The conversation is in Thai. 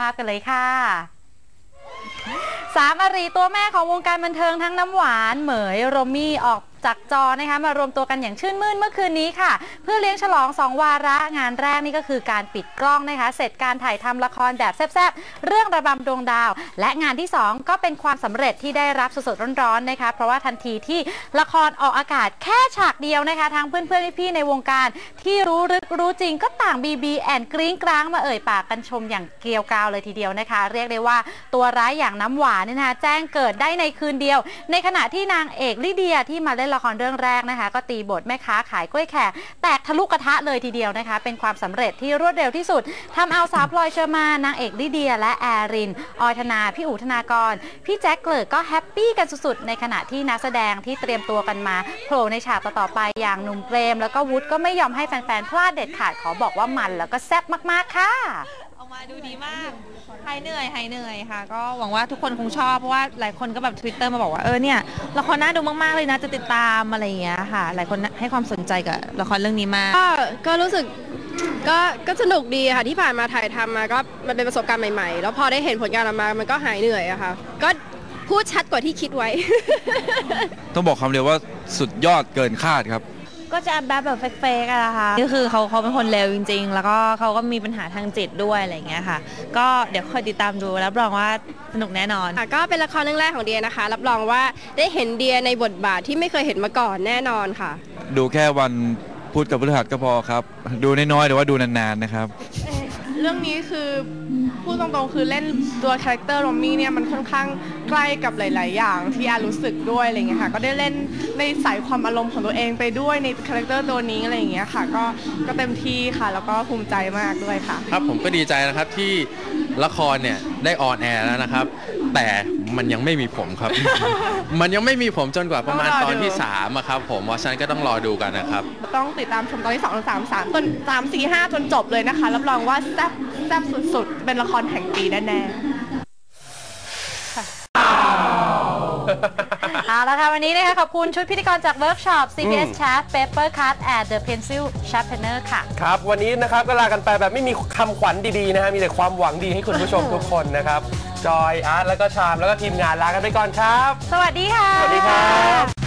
ภาพกันเลยค่ะ สามอรีตัวแม่ของวงการบันเทิงทั้งน้ำหวาน เหมยโรมี่ออก จากจอนะคะมารวมตัวกันอย่างชื่นมื่นเมื่อคืนนี้ค่ะ เพื่อเลี้ยงฉลอง 2 วาระงานแรกนี่ก็คือการปิดกล้องนะคะ เสร็จการถ่ายทำละครแบบแซ่บๆ เรื่องระบำดวงดาว และงานที่ 2 ก็เป็นความสำเร็จที่ได้รับสดๆร้อนๆนะคะ เพราะว่าทันทีที่ละครออกอากาศแค่ฉากเดียวนะคะทางเพื่อนๆพี่ๆในวงการที่รู้ลึกรู้จริงก็ต่างบีบีแอนกริ้งกร้างมาเอ่ยปากกันชมอย่างเกลียวกราวเลยทีเดียวนะคะ เรียกได้ว่าตัวร้ายอย่างน้ำหวานเนี่ยนะคะแจ้งเกิดได้ในคืนเดียว ในขณะที่นางเอกลิเดียที่มาเล่นละครเรื่องแรกนะคะ ก็ตีบทแม่ค้าขายกล้วยแขกแตกทะลุกระทะเลยทีเดียวนะคะ เป็นความสำเร็จที่รวดเร็วที่สุดทำเอาสาวพลอยเชอร์มานางเอกลิเดีย และแอริน ออยธนา พี่อู๋ธนากร พี่แจ็คเกิดก็แฮปปี้กันสุดๆ ในขณะที่นักแสดงที่เตรียมตัวกันมาโผล่ในฉากต่อๆไปอย่างหนุ่มเปรม แล้วก็วุฒิก็ไม่ยอมให้แฟนๆพลาดเด็ดขาดขอบอกว่ามันแล้วก็แซ่บมากๆค่ะ มาดูดีมากหายเหนื่อยหายเหนื่อยค่ะ ก็หวังว่าทุกคนคงชอบเพราะว่าหลายคนก็แบบ Twitter มาบอกว่าเออเนี่ยละครน่าดูมาก ๆ เลยนะจะติดตามอะไรอย่างเงี้ยค่ะ หลายคนให้ความสนใจกับละครเรื่องนี้มาก ก็ก็รู้สึกก็ก็สนุกดีค่ะที่ผ่านมาถ่ายทำมาก็มันเป็นประสบการณ์ใหม่ ๆ แล้วพอได้เห็นผลงานออกมา มันก็หายเหนื่อยอะค่ะ ก็พูดชัดกว่าที่คิดไว้ ต้องบอกคำเดียวว่าสุดยอดเกินคาดครับ ก็จะแบบแบบเฟกๆอะนะคะก็คือเขาเขาเป็นคนเลวจริง ๆ แล้วก็เขาก็มีปัญหาทางจิตด้วยอะไรอย่างเงี้ยค่ะ ก็เดี๋ยวคอยติดตามดูรับรองว่าสนุกแน่นอนค่ะก็เป็นละครเรื่องแรกของเดียนะคะ รับรองว่าได้เห็นเดียในบทบาทที่ไม่เคยเห็นมาก่อนแน่นอนค่ะ ดูแค่วันพูดกับพฤหัสก็พอครับ ดูน้อยๆแต่ว่าดูนานๆนะครับ เรื่องนี้คือ พูดตรงๆ คือเล่นตัวคาแรคเตอร์โรมมี่เนี่ยมันค่อนข้างใกล้กับหลาย ๆ อย่างที่อารู้สึกด้วยอะไรเงี้ยค่ะ ก็ได้เล่นในสายความอารมณ์ของตัวเองไปด้วยในคาแรคเตอร์ตัวนี้อะไรอย่างเงี้ยค่ะ ก็ก็เต็มที่ค่ะ แล้วก็ภูมิใจมากด้วยค่ะ ครับผมก็ดีใจนะครับที่ละครเนี่ยได้ออนแอร์แล้วนะครับ แต่มันยังไม่มีผมครับ มันยังไม่มีผมจนกว่าประมาณต้องรอตอนที่ดู3อะครับ ผมเพราะฉะนั้นก็ต้องรอดูกันนะครับ ต้องติดตามชมตอนที่2 3 3จน3 4 5จนจบเลยนะคะ รับรองว่าแซ่บแซ่บสุดๆ เป็นละครแห่งปีแน่ๆ เอาละค่ะ วันนี้นะคะขอบคุณชุดพิธีกรจากเวิร์กช็อป CBS Chat Paper Cut and the Pencil Sharpener ค่ะ ครับ วันนี้นะครับก็ลากันไปแบบไม่มีคำขวัญดีๆนะฮะมีแต่ความหวังดีให้คุณผู้ชมทุกคนนะครับ จอยอาร์ตแล้วก็ชามแล้วก็ทีมงานลากันไปก่อนครับ สวัสดีค่ะ สวัสดีครับ